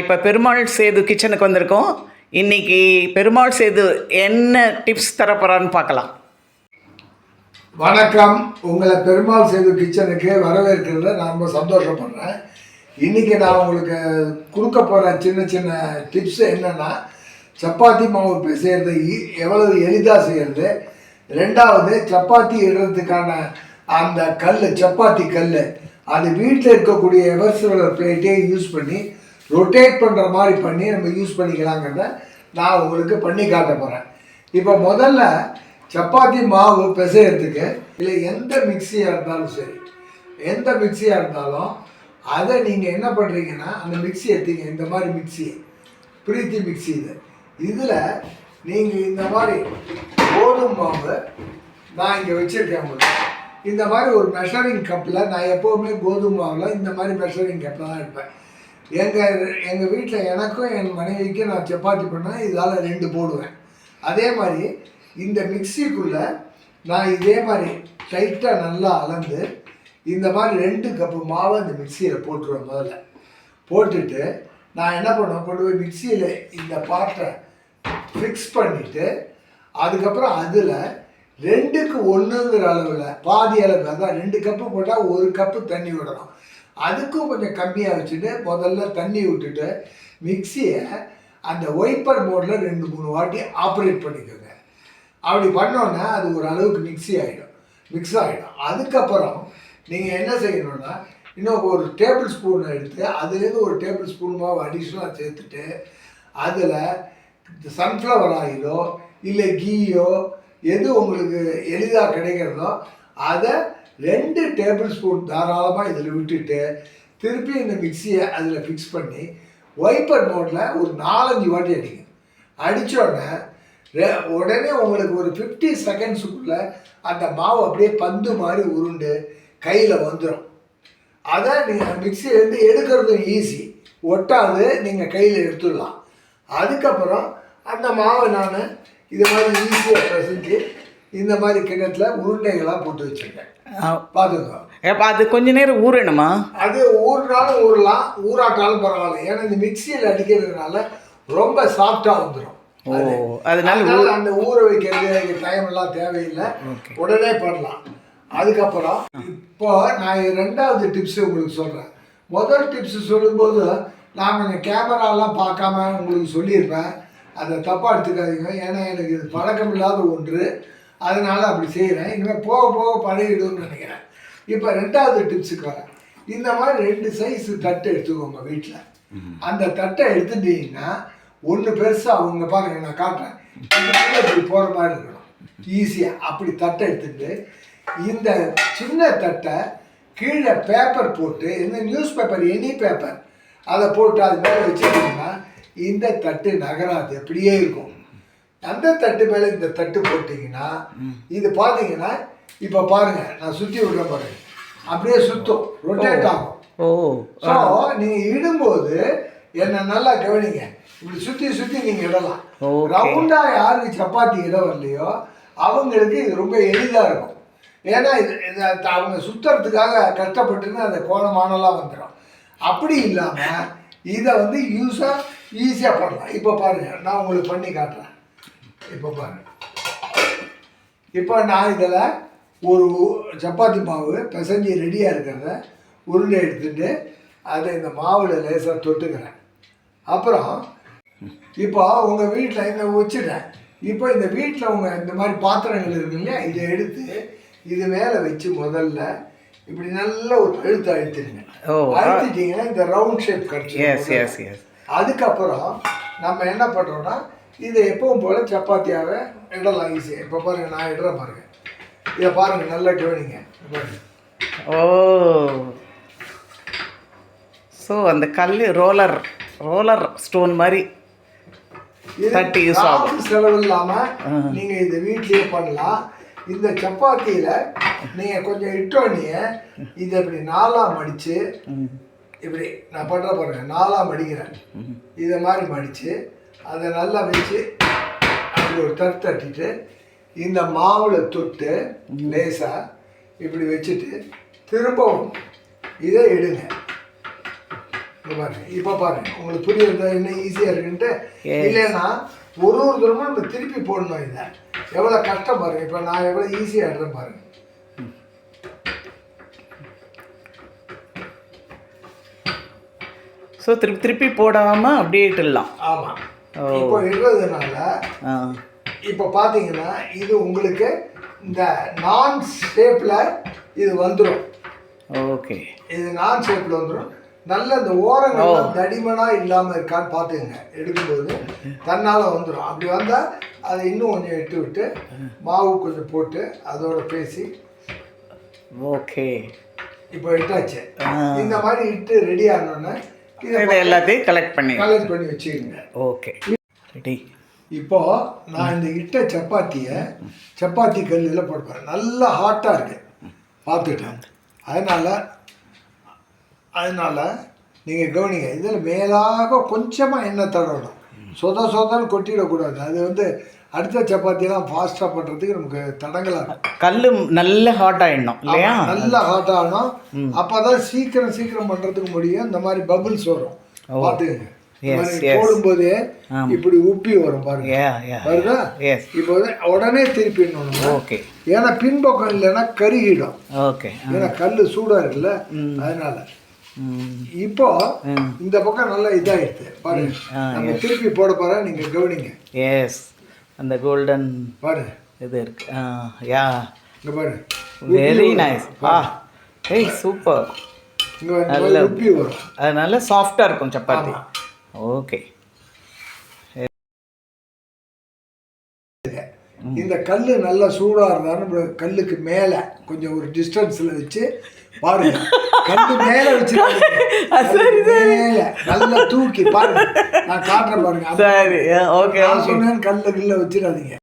இப்போ பெருமாள் சேது கிச்சனுக்கு வந்திருக்கோம். இன்னைக்கு பெருமாள் சேது என்ன டிப்ஸ் தரப்போகிறான்னு பார்க்கலாம். வணக்கம். உங்களை பெருமாள் சேது கிச்சனுக்கு வரவேற்கிறதுல நான் ரொம்ப சந்தோஷப்படுறேன். இன்றைக்கி நான் உங்களுக்கு கொடுக்க போகிற சின்ன சின்ன டிப்ஸ் என்னென்னா சப்பாத்தி மாவு செய்கிறது எவ்வளவு எளிதாக செய்கிறது ரெண்டாவது சப்பாத்தி இடுறதுக்கான அந்த கல் சப்பாத்தி கல் அது வீட்டில் இருக்கக்கூடிய எவர்சிலர் பிளேட்டே யூஸ் பண்ணி ரொட்டேட் பண்ணுற மாதிரி பண்ணி நம்ம யூஸ் பண்ணிக்கலாங்கிறத நான் உங்களுக்கு பண்ணி காட்ட போகிறேன் இப்போ முதல்ல சப்பாத்தி மாவு பிசையறதுக்கு இல்லை எந்த மிக்சியாக இருந்தாலும் சரி எந்த மிக்சியாக இருந்தாலும் அதை நீங்கள் என்ன பண்ணுறீங்கன்னா அந்த மிக்ஸி எடுத்தீங்க. இந்த மாதிரி மிக்ஸி பிரீத்தி மிக்ஸி இது. இதில் நீங்கள் இந்த மாதிரி கோதுமை மாவு நான் இங்கே வச்சுருக்கேன் உங்களுக்கு. இந்த மாதிரி ஒரு மெஷரிங் கப்பில் நான் எப்போவுமே கோதுமை மாவில் இந்த மாதிரி மெஷரிங் கப்பில் தான் எடுப்பேன். எங்கள் எங்கள் வீட்டில் எனக்கும் என் மனைவிக்கும் நான் சப்பாத்தி பண்ணால் இதால் ரெண்டு போடுவேன். அதே மாதிரி இந்த மிக்சிக்குள்ளே நான் இதே மாதிரி டைட்டாக நல்லா அளந்து இந்த மாதிரி ரெண்டு கப்பு மாவை இந்த மிக்சியில் போட்டுருவேன் முதல்ல. போட்டுட்டு நான் என்ன பண்ணுவேன்? கொண்டு போய் மிக்சியில் இந்த பாட்டை ஃபிக்ஸ் பண்ணிவிட்டு அதுக்கப்புறம் அதில் ரெண்டுக்கு ஒன்றுங்கிற அளவில் பாதி அளவு அதான் ரெண்டு கப்பு போட்டால் ஒரு கப்பு தண்ணி விடணும். அதுக்கும் கொஞ்சம் கம்மியாக வச்சுட்டு முதல்ல தண்ணி விட்டுட்டு மிக்சியை அந்த ஒய்ப்பர் மோடில் ரெண்டு மூணு வாட்டி ஆப்ரேட் பண்ணிக்கோங்க. அப்படி பண்ணோன்னே அது ஒரு அளவுக்கு மிக்ஸி ஆகிடும் மிக்ஸ் ஆகிடும் அதுக்கப்புறம் நீங்கள் என்ன செய்யணும்னா இன்னும் ஒரு டேபிள் ஸ்பூன் எடுத்து அதுலேருந்து ஒரு டேபிள் ஸ்பூன் மாவு அடிஷ்னலாக சேர்த்துட்டு அதில் சன்ஃப்ளவர் ஆயிலோ இல்லை கீயோ எது உங்களுக்கு எளிதாக கிடைக்கிறதோ அதை ரெண்டு டேபிள் ஸ்பூன் தாராளமாக இதில் விட்டுட்டு திருப்பி இந்த மிக்சியை அதில் ஃபிக்ஸ் பண்ணி வைப்பர் மோட்டில் ஒரு நாலஞ்சு வாட்டி அடிங்க. அடித்தோடனே உடனே உடனே உங்களுக்கு ஒரு ஃபிஃப்டி செகண்ட்ஸுக்குள்ளே அந்த மாவு அப்படியே பந்து மாதிரி உருண்டு கையில் வந்துடும் அதை நீங்கள் மிக்சியிலேருந்து எடுக்கிறதும் ஈஸி ஒட்டாது நீங்கள் கையில் எடுத்துடலாம். அதுக்கப்புறம் அந்த மாவை நான் இது மாதிரி ஈஸியாக செஞ்சு இந்த மாதிரி கிணத்துல உருண்டைகளாக போட்டு வச்சுருக்கேன். பார்த்துக்கோ அப்போ அது கொஞ்ச நேரம் ஊறணுமா? அது ஊறினாலும் ஊறலாம் ஊறாட்டாலும் பரவாயில்ல. ஏன்னா இந்த மிக்சியில் அடிக்கிறதுனால ரொம்ப சாஃப்டாக வந்துடும் ஓ அதனால அந்த ஊற வைக்கிறது டைம் எல்லாம் தேவையில்லை. உடனே பண்ணலாம். அதுக்கப்புறம் இப்போ நான் ரெண்டாவது டிப்ஸ் உங்களுக்கு சொல்கிறேன் முதல் டிப்ஸ் சொல்லும்போது நான் கொஞ்சம் கேமராலாம் பார்க்காம உங்களுக்கு சொல்லியிருப்பேன். அதை தப்பாக எடுத்துக்காதீங்க. ஏன்னா எனக்கு இது பழக்கம் இல்லாத ஒன்று. அதனால அப்படி செய்கிறேன் இனிமேல் போக போக பழகிடும்னு நினைக்கிறேன். இப்போ ரெண்டாவது டிப்ஸுக்கு வரேன். இந்த மாதிரி ரெண்டு சைஸ் தட்டு எடுத்துக்கோங்க வீட்டில் அந்த தட்டை எடுத்துட்டீங்கன்னா ஒன்று பெருசாக அவங்க பாருங்க நான் காட்டுறேன். இப்படி போகிற மாதிரி இருக்கணும். ஈஸியாக அப்படி தட்டை எடுத்துட்டு இந்த சின்ன தட்டை கீழே பேப்பர் போட்டு இந்த நியூஸ் பேப்பர் எனி பேப்பர் அதை போட்டு அது மேலே வச்சுக்கிட்டிங்கன்னா இந்த தட்டு நகராது. அப்படியே இருக்கும். அந்த தட்டு மேலே இந்த தட்டு போட்டிங்கன்னா இது பார்த்தீங்கன்னா இப்போ பாருங்க நான் சுற்றி விடுறேன் பாருங்க. அப்படியே சுற்றும் ரொட்டேட் ஆகும். ஸோ நீங்கள் இடும்போது என்னை நல்லா கவனிங்க. இப்படி சுற்றி சுற்றி நீங்கள் இடலாம். ரவுண்டாக யாருக்கு சப்பாத்தி இட வரலையோ அவங்களுக்கு இது ரொம்ப எளிதாக இருக்கும். ஏன்னா இது இது அவங்க சுற்றுறதுக்காக கஷ்டப்பட்டுன்னு அந்த கோணமானலாம் வந்துடும் அப்படி இல்லாமல் இதை வந்து யூஸாக ஈஸியாக பண்ணலாம். இப்போ பாருங்கள் நான் உங்களுக்கு பண்ணி காட்டுறேன். இப்போ பாருங்க இப்போ நான் இதில் ஒரு சப்பாத்தி மாவு பிசைஞ்சு ரெடியாக இருக்கிறத உருண்டை எடுத்துட்டு அதை இந்த மாவில் லேசாக தொட்டுக்கிறேன். அப்புறம் இப்போ உங்கள் வீட்டில் இந்த வச்சுட்டேன் இப்போ இந்த வீட்டில் உங்கள் இந்த மாதிரி பாத்திரங்கள் இருக்கு இல்லையா இதை எடுத்து இது மேலே வச்சு முதல்ல இப்படி நல்ல ஒரு அழுத்து அழுத்திடுங்க. அழுத்திட்டீங்கன்னா இந்த ரவுண்ட் ஷேப் கிடச்சி அதுக்கப்புறம் நம்ம என்ன பண்ணுறோம்னா இதை எப்பவும் போல் சப்பாத்தியாக இடலாம் ஈஸியாக இப்போ பாருங்க நான் இடுறேன் பாருங்க. இதை பாருங்க நல்லா கவனிங்க. ஓ. ஸோ அந்த கல் ரோலர் ரோலர் ஸ்டோன் மாதிரி தட்டி use ஆகும். செலவு இல்லாமல் நீங்கள் இதை வீட்லேயே பண்ணலாம். இந்த சப்பாத்தியில் நீங்கள் கொஞ்சம் இட்டோனிய இதை இப்படி நாலாக மடித்து இப்படி நான் பண்ணுற பாருங்க நாலாக மடிக்கிறேன். இதை மாதிரி மடித்து அதை நல்லா வச்சு அப்படி ஒரு தட்டு தட்டிட்டு இந்த மாவில் தொட்டு லேசாக இப்படி வச்சுட்டு திரும்பவும் இதை எடுங்க. பாருங்க இப்போ பாருங்க. உங்களுக்கு புரியுறதா என்ன ஈஸியா இருக்குன்ட்டு. இல்லைன்னா ஒரு ஒரு தூரமா நம்ம திருப்பி போடணும் இதை. எவ்வளோ கஷ்டம் பாருங்க. இப்போ நான் எவ்வளோ ஈஸியாக எடுறேன் பாருங்க. ஸோ திருப்பி திருப்பி போடாமல் அப்படியே இட்டுடலாம். ஆமாம். இப்போ இடுறதுனால இப்போ பார்த்தீங்கன்னா இது உங்களுக்கு இந்த நான் ஷேப்பில் இது வந்துடும் ஓகே. இது நான் ஷேப்பில் வந்துடும் நல்ல இந்த ஓரங்கள் தடிமனா இல்லாமல் இருக்கான்னு பார்த்துங்க எடுக்கும்போது தன்னால் வந்துடும் அப்படி வந்தால் அதை இன்னும் கொஞ்சம் இட்டு விட்டு மாவு கொஞ்சம் போட்டு அதோட பேசி ஓகே. இப்போ இட்டாச்சு. இந்த மாதிரி இட்டு ரெடி ஆனோடனே இதை எல்லாத்தையும் கலெக்ட் பண்ணி கலெக்ட் பண்ணி வச்சுக்கோங்க. ஓகே ரெடி இப்போ நான் இந்த இட்ட சப்பாத்தியை சப்பாத்தி கல்லில் போடுவேன் நல்லா ஹாட்டாக இருக்கு. பார்த்துட்டேன் அதனால் அதனால் நீங்கள் கவனிங்க இதில் மேலாக கொஞ்சமாக எண்ணெய் தடவணும். சொத சொதன்னு கொட்டிடக்கூடாது. அது வந்து அடுத்த சப்பாத்தியெல்லாம் ஃபாஸ்ட்டாக பண்ணுறதுக்கு நமக்கு தடங்கலாக இருக்கும் கல் நல்ல ஹாட் ஆயிடணும் இல்லையா? நல்லா ஹாட் ஆகணும். அப்பதான் சீக்கிரம் சீக்கிரம் பண்றதுக்கு முடியும். இந்த மாதிரி பபிள்ஸ் வரும். பார்த்துக்கங்க. போடும்போதே. இப்படி உப்பி வரும் பாருங்க. வருதா? இப்போ உடனே திருப்பிடணும். ஓகே ஏன்னா பின்பக்கம் இல்லைன்னா கருகிடும். ஓகே ஏன்னா கல் சூடா இருக்குல்ல? அதனால. இப்போ. இந்த பக்கம் நல்லா இதாயிடுது. பாருங்க. நம்ம திருப்பி போட போற நீங்க கவனிங்க. எஸ் அந்த கோல்டன் இது இருக்கு. யா. Very nice ah. ஏய் சூப்பர் நல்ல- அது நல்ல சாஃப்டாக இருக்கும் சப்பாத்தி. ஓகே இந்த கல் நல்லா சூடாக இருந்தாலும் கல்லுக்கு மேலே கொஞ்சம் ஒரு டிஸ்டன்ஸில் வச்சு பாருங்க. கல்லு மேலே வச்சு மேலே நல்லா தூக்கி பாருங்க. நான் காட்டுறேன் பாருங்க. சரி ஓகே நான் சொன்னேன் கல்லு கல்ல வச்சிடாதீங்க.